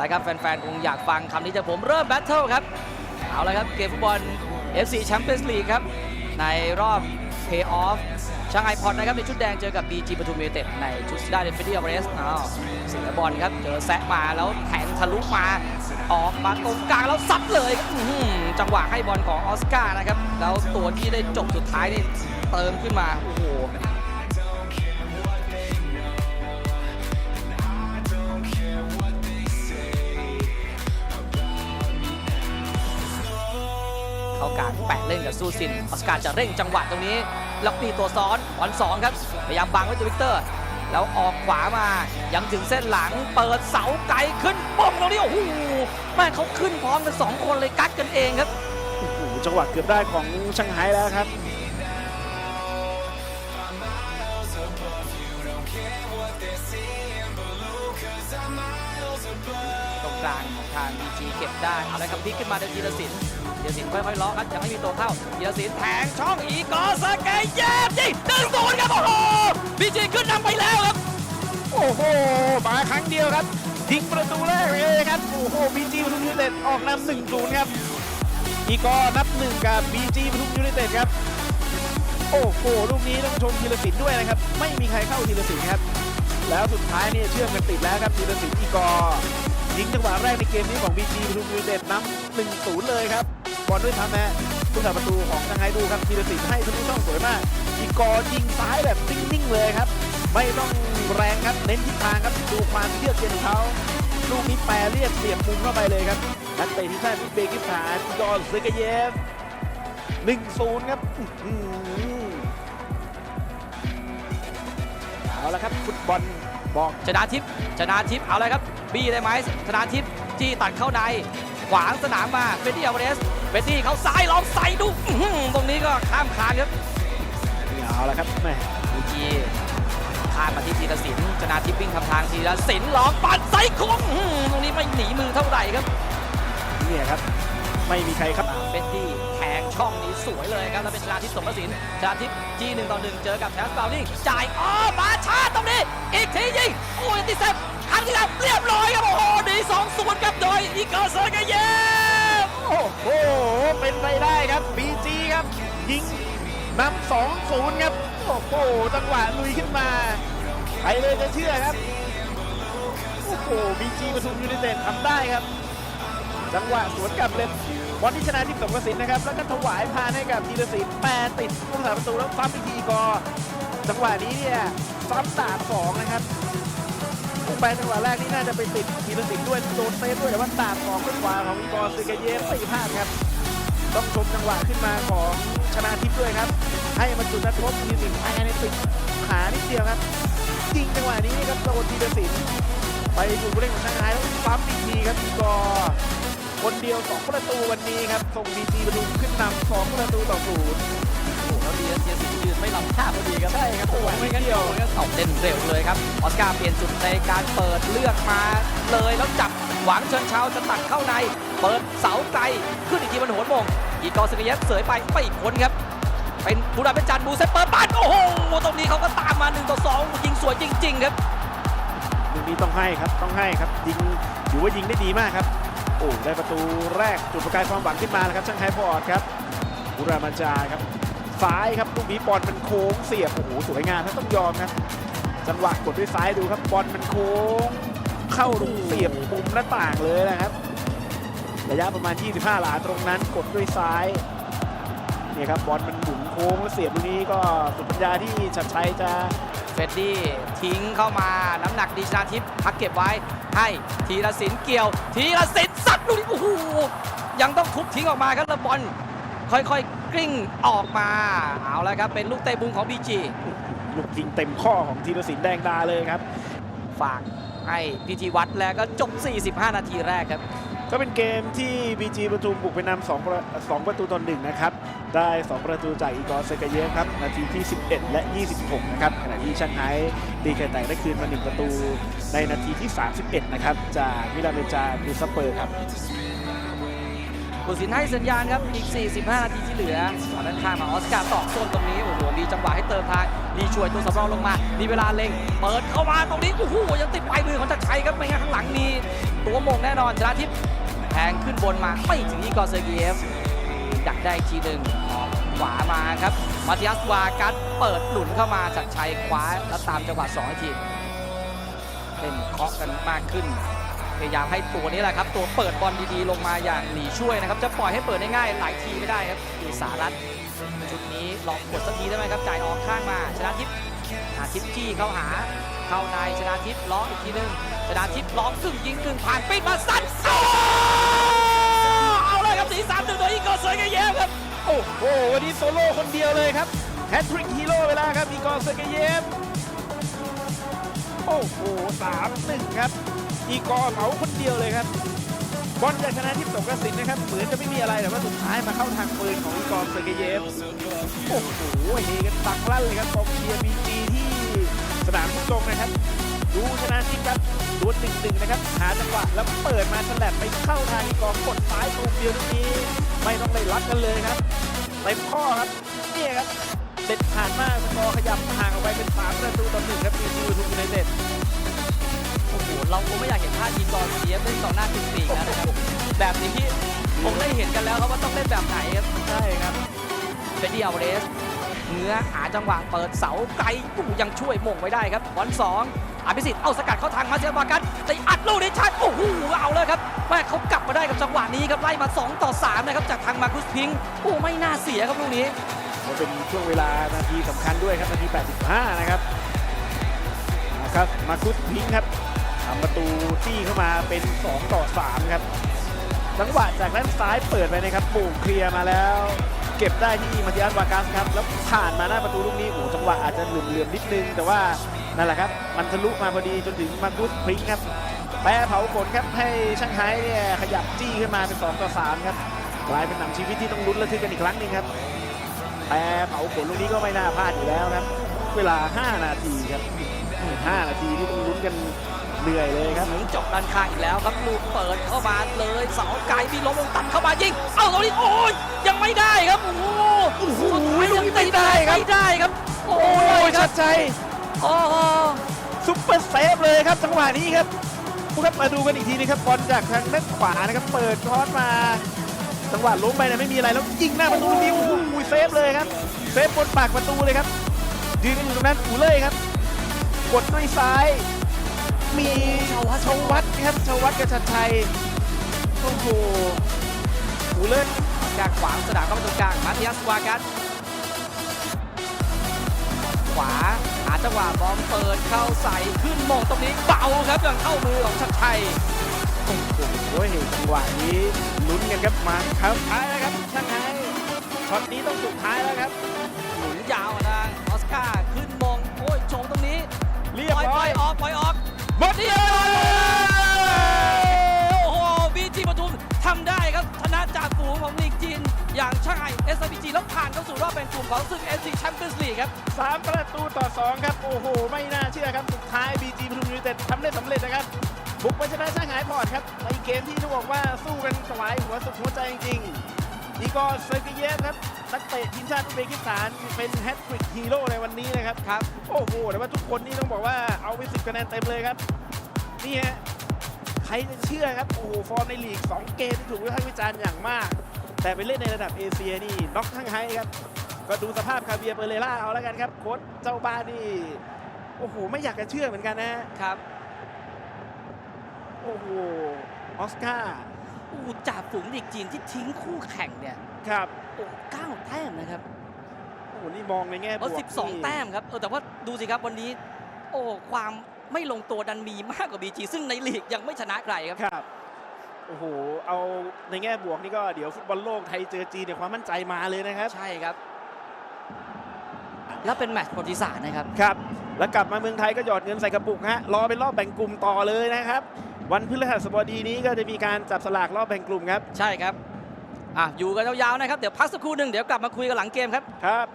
ละครับแฟนๆ คงอยากฟังคำนี้จากผมเริ่มแบทเทิลครับ เอาละครับเกมฟุตบอล FC Champions League ครับ ในรอบ Pay Off ช่างไอพอดนะครับ ในชุดแดงเจอกับ BG ปทุมยูไนเต็ดในชุดด้าเดนฟิดี้อเรสอ้าวเสียบอลครับ เจอแซะมาแล้วแทงทะลุมา ออกมาตรงกลางแล้วซัดเลยจังหวะให้บอลของออสการ์นะครับ แล้วตัวที่ได้จบสุดท้ายนี่เติมขึ้นมา โอ้โห การแปะเล่นกับซูซินออสการ์จะเร่งจังหวะตรงนี้แล้วมีตัวซ้อนบอลสองครับพยายามบังไว้ตัววิกเตอร์ แล้วออกขวามายังถึงเส้นหลังเปิดเสาไกลขึ้นป้องตรงนี้โอ้โหแม่เขาขึ้นพร้อมกันสองคนเลยกัดกันเองครับโอ้โหจังหวะเกือบได้ของชังไฮแล้วครับ กลางของทางบีจีเก็บได้เอาละครับพลิกขึ้นมาโดยธีรศิลป์ธีรศิลป์ค่อยๆล็อครับยังไม่มีตัวเข้าธีรศิลป์แทงช่องอีกอสเกยเย็บยิงหนึ่งศูนย์ครับโอ้โหบีจีขึ้นนำไปแล้วครับ โอ้โหมาครั้งเดียวครับยิงประตูแรกเลยครับโอ้โหบีจีปทุมยูเต็ดออกนำหนึ่งศูนย์ครับอีกอนับหนึ่งกับบีจีปทุมยูเต็ดครับโอ้โหลูกนี้ต้องชมธีรศิลป์ด้วยนะครับ ไม่มีใครเข้าธีรศิลป์ครับ แล้วสุดท้ายนี่เชื่อมกันติดแล้วครับธีรศิลป์อีกอ ยิงจังหวะแรกในเกมนี้ของบีจีปทุมยูเต็ดนำหนึ่งศูนย์เลยครับบอลด้วยทำแม่ผู้สาประตูของทางไฮดูครับธีรศิลป์ให้ทะลุช่องสวยมากอีกอยิงซ้ายแบบนิ่งๆเลยครับ ไม่ต้องแรงครับเน้นทิศทางครับดูความเยือกเย็นของเขาลูกนี้แปรเรียกเสียบมุมเข้าไปเลยครับนักเตะทีมชาติเบกิสถานอีกอร์เซกเยฟ1-0ครับเอาละครับฟุตบอลบอกชนะทิพย์ชนะทิพย์เอาลยครับ บี้ได้ไหมชนะทิพย์จี้ตัดเข้าในขวางสนามมาเฟดดี้อัลวาเรสเฟดดี้เขาซ้ายลองใส่ดูอื้อหือตรงนี้ก็ข้ามคานครับเอาละครับแหม่บีจีข้ามมาที่ธีรศิลป์ชนะทิพย์วิ่งทำทางธีรศิลป์ลองปัดไซโค้งอื้อหือตรงนี้ไม่หนีมือเท่าไหร่ครับเนี่ยครับ ไม่มีใครครับเฟดดี้แทง ช่องนี้สวยเลยครับแล้วเป็นชนะทิพย์สมประสินชนะทิพย์จีหนึ่งต่อหนึ่งเจอกับแทสเปาลิงจ่ายอ้อมาชาตรงนี้ อีกทียิงโอ้ยติดเซฟครั้งที่แล้วเรียบร้อยครับโอ้โหหนีสองศูนย์ครับโดยอีเกอร์เซอร์กเยฟโอ้โหเป็นไปได้ครับ BG ครับ ยิงนำ2-0ครับโอ้โหจังหวะลุยขึ้นมาใครเลยจะเชื่อครับโอ้โห BG ปทุมยูไนเต็ดทำได้ครับ จังหวะสวนกลับเลย บอลที่ชนะทิพย์สงกระสินนะครับ แล้วก็ถวายพานให้กับธีรศิลป์แปรติดลูกสาประตูแล้วซ้ำอีกทีกอจังหวะนี้เนี่ยซ้ำดาบสองนะครับลูกแปรจังหวะแรกนี่น่าจะไปติดธีรศิลป์ด้วยโดนเซฟด้วยแต่ว่าดาบสองด้วยขวาของอีกอร์ซึกเยฟไม่พลาดครับต้องชมจังหวะขึ้นมาของชนะทิพย์ด้วยครับ ให้มาจุดนัดพบทีสินภายในติดขานิดเดียวครับยิงจังหวะนี้ครับโดนทีเดสินไปอยู่ผู้เล่นของชางไฮแล้วซ้ำอีกทีครับอีกอร์ คนเดียวสองประตูวันนี้ครับส่งบีจีประตูขึ้นนำสองประตูต่อศูนย์โอ้โหแล้วดีเซียสิงห์ยืนไม่หลับท่าพอดีครับใช่ครับโอ้โหไม่งั้นเดียวก็ตอบเต้นเร็วเลยครับออสการ์เปลี่ยนจุดในการเปิดเลือกมาเลยแล้วจับหวังเชิญชาวจะตัดเข้าใน เปิดเสาไกลขึ้นอีกทีมันโหนมงอีกอร์สกเยฟเสยไปไปอีกคนครับเป็นบูราเป็นจันทร์บูเซปเปอร์ปัดโอ้โหตรงนี้เขาก็ตามมา1ต่อ2ยิงสวยจริง ๆ ครับลูกนี้ต้องให้ครับต้องให้ครับยิงถือว่ายิงได้ดีมากครับ โอ้ได้ประตูแรกจุดประกายความหวังขึ้นมาแล้วครับช่างไฮพอร์ตครับบุรามันจาครับซ้ายครับลูกนี้บอลมันโค้งเสียบโอ้โหสวยงามครับต้องยอมครับจังหวะกดด้วยซ้ายดูครับบอลมันโค้ง เข้าลูกเสียบมุมหน้าต่างเลยนะครับระยะประมาณ 25 หลาตรงนั้นกดด้วยซ้ายเนี่ยครับบอลมันหมุนโค้งแล้วเสียบลูกนี้ก็สุดปัญญาที่ชัดชัยจะ เฟดดี้ทิ้งเข้ามาน้ำหนักดีชนาทิพย์พักเก็บไว้ให้ธีรศิลป์เกี่ยวธีรศิลป์ซัดลูกนี้โอ้โหยังต้องทุบทิ้งออกมาครับแล้วบอลค่อยๆกลิ้งออกมาเอาแล้วครับเป็นลูกเตะบุงของบีจีลูกยิงเต็มข้อของธีรศิลป์แดงดาเลยครับ ฝากให้พีทีวัดแล้วก็จบ 45 นาทีแรกครับ ก็เป็นเกมที่ BG ปทุมบุกไปนำ2ประ2ประตูต่อ1นะครับ ได้ 2 ประตูจากอีกอร์เซกเยฟครับ นาทีที่ 11 และ 26 นะครับ ขณะที่ช่างไฮตีไข่แตกได้คืนมา 1 ประตูในนาทีที่ 31 นะครับ จากมิลานเบจาคูซัปเปอร์ครับผู้สินให้สัญญาณครับ อีก 45 นาทีที่เหลือตอนด้านข้างมาออสการ์ตอกส้นตรงนี้ โอ้โห มีจังหวะให้เติมทาง ดีช่วยตัวสำรองลงมา มีเวลาเล็ง เปิดเข้ามาตรงนี้ โอ้โห ยังติดปลายมือของจักรชัยครับ ไม่งั้นข้างหลังมีตัวมงแน่นอนชนะทิพย์ แทงขึ้นบนมาไม่ถึงอีกอร์เซอร์เกียฟดักได้อีกทีหนึ่งขวามาครับมาติอัสวากัสเปิดหลุนเข้ามาจักชัยคว้าแล้วตามจังหวะสองทีเล่นเคาะกันมากขึ้นพยายามให้ตัวนี้แหละครับ ตัวเปิดบอลดีๆ ลงมาอย่างหลีช่วยนะครับ จะปล่อยให้เปิดได้ง่ายหลายทีไม่ได้ครับดูสารัตชุดนี้ลองกดสักทีได้ไหมครับจ่ายออกข้างมา ชนะทิพย์หาทิพย์จี้เข้าหา เข้าในชนะทิพย์ล็ออีกทีหนึงชนะทิพย์ล็อกกึ่งยิงกึ่งผ่านปิดมาสั้นโอ้ เลยครับสีสามหนึ่งโดยอีกอเซอร์เกเยฟครับ โอ้โหวันนี้โซโล่คนเดียวเลยครับแฮตทริกฮีโร่เวลาครับอีกอเซอร์เกเยฟโอ้โหสามหนึ่งครับ อีกอเหมาคนเดียวเลยครับบอลจากชนะทิพย์สงกระสินนะครับ เหมือนจะไม่มีอะไรแต่ว่าสุดท้ายมาเข้าทางปืนของอีกอร์เซอร์เกเยฟ โอ้โหเฮกันตักลั่นเลยครับกองเชียร์บีจีที่สนามทุกตรงนะครับ ดูชนะทิพย์ครับ ดวลหนึ่งหนึ่งนะครับ หาจังหวะแล้วเปิดมาฉลับไปเข้าทางอีกองกดซ้ายตูมเดียวตรงนี้ ไม่ต้องเลยรัดกันเลยครับเต็มข้อครับนี่ครับเด็ดผ่านมากสกอร์ขยับห่างออกไปเป็นสามประตูต่อหนึ่งครับบีจีปทุมยูไนเต็ดโอ้โหเราคงไม่อยากเห็นท่ายิงกอร์เซียฟเล่นกองหน้าติดปีกแล้วนะครับ แบบนี้คงได้เห็นกันแล้วครับว่าต้องเล่นแบบไหนครับใช่ครับเฟดดี้อัลเวเรสเนื้อหาจังหวะเปิดเสาไกลตู้ยังช่วยมงไว้ได้ครับบอลสอง อภิสิทธิ์เอาสกัดเข้าทางมาเซียบากันตีอัดลูกนี้ชัดโอ้โหเอาเลยครับแม่เขากลับมาได้กับจังหวะนี้ครับไล่มา 2 ต่อ3นะครับจากทางมาคุสพิงค์โอ้ไม่น่าเสียครับลูกนี้ก็เป็นช่วงเวลานาทีสำคัญด้วยครับนาที 85 นะครับนะครับมาคุสพิงค์ครับทำประตูจี้เข้ามาเป็น 2 ต่อ 3 ครับจังหวะจากด้านซ้ายเปิดไปนะครับโป่งเคลียร์มาแล้ว เก็บได้ที่มาติอัสวากัสครับ แล้วผ่านมาหน้าประตูลูกนี้โอ้จังหวะอาจจะเหลื่อมๆนิดนึง แต่ว่านั่นแหละครับ มันทะลุมาพอดีจนถึงมาคุสพริ้งครับแปรเผาขนครับให้ช่างไฮเนี่ยขยับจี้ขึ้นมาเป็น2ต่อ3ครับกลายเป็นหนังชีวิตที่ต้องลุ้นระทึกกันอีกครั้งหนึ่งครับแต่เผาขนลูกนี้ก็ไม่น่าพลาดอยู่แล้วครับ เวลา 5 นาทีครับ5นาทีที่ต้อง กันเหนื่อยเลยครับถึงจบด้านข้างอีกแล้วครับลูกเปิดเข้ามาเลยเสาไกลมีล้มลงตัดเข้ามายิงเอ้าตรงนี้โอ้ยยังไม่ได้ครับโอ้โหโอ้โหสุดท้ายยังไม่ได้ครับไม่ได้ครับ โอ้โอ้ยยคชัรับดใจโอ้โหซุปเปอร์เซฟเลยครับจังหวะนี้ครับผู้ครับมาดูกันอีกทีนะครับบอลจากทางด้านขวานะครับเปิดคอร์สมาจังหวะล้มไปนะไม่มีอะไรแล้วยิงหน้าประตูลูกนี้โอ้โหเซฟเลยครับเซฟบนปากประตูเลยครับยืนกันอยู่ตรงนั้นอูเล่ครับกดด้วยซ้าย มีชวัตชวัตครับชวัตกับชัดชัยโอ้โหอูเล่การขวางสนามเข้าประตูกลางมาติอัสวากัสขวาหาจังหวะบอลเปิดเข้าใส่ขึ้นมงตรงนี้เบาครับยังเข้ามือของชัดชัยโอ้โหจังหวะนี้ลุ้นกันครับมาครับท้ายแล้วครับช่างไฮช็อตนี้ต้องสุดท้ายแล้วครับหมุนยาวทางออสการ์ หมดเดียวโอ้โหบีจีปทุมทำได้ครับชนะจากฝูงของลีกจีน อย่างช่างไอเอสบีจีแล้วผ่านเข้าสู่รอบแบ่งกลุ่มของศึกเอซีแชมเปี้ยนส์ลีกครับสามประตูต่อสองครับ โอ้โห ไม่น่าเชื่อครับ สุดท้ายบีจีปทุมยูไนเต็ดทำได้สำเร็จนะครับ บุกไปชนะช่างหายพอร์ตครับ ในเกมที่ต้องบอกว่าสู้กันสวายหัวสุดหัวใจจริงๆอีกอร์เซอร์กิเยฟครับ นักเตะทีมชาติอุซเบกิสถานเป็นแฮตทริกฮีโร่ในวันนี้นะครับครับโอ้โหแต่ว่าทุกคนนี่ต้องบอกว่าเอาไปสิบคะแนนเต็มเลยครับนี่ฮะใครจะเชื่อครับโอ้โหฟอร์มในลีก 2 เกมที่ถูกวิพากษ์วิจารณ์อย่างมาก แต่ไปเล่นในระดับเอเชียนี่น็อกทั้งไฮครับก็ดูสภาพคาเบียร์เปเรล่าเอาแล้วกันครับโค้ชเจ้าบ้านนี่โอ้โหไม่อยากจะเชื่อเหมือนกันนะครับโอ้โหออสการ์โอ้โหจ่าฝูงลีกจีนที่ทิ้งคู่แข่งเนี่ยครับโอ้เก้าแต้มนะครับโอ้โหนี่มองในแง่บเอวอกสิบสองนี่แต้มครับเออแต่ว่าดูสิครับวันนี้ โอ้ความไม่ลงตัวดันมีมากกว่าบีจีซึ่งในลีกยังไม่ชนะใครครับครับโอ้โหเอาในแง่บวกนี่ก็เดี๋ยวฟุตบอลโลกไทยเจอจีนเนี่ยความมั่นใจมาเลยนะครับ ใช่ครับ แล้วเป็นแมตช์ประวัติศาสตร์นะครับครับ แล้วกลับมาเมืองไทยก็หยอดเงินใส่กระปุกฮะรอเป็นรอบแบ่งกลุ่มต่อเลยนะครับ วันพฤหัสบดีนี้ก็จะมีการจับสลากรอบแบ่งกลุ่มครับ ใช่ครับอะอยู่กันยาวๆนะครับ เดี๋ยวพักสักครู่หนึ่งเดี๋ยวกลับมาคุยกันหลังเกมครับ ครับ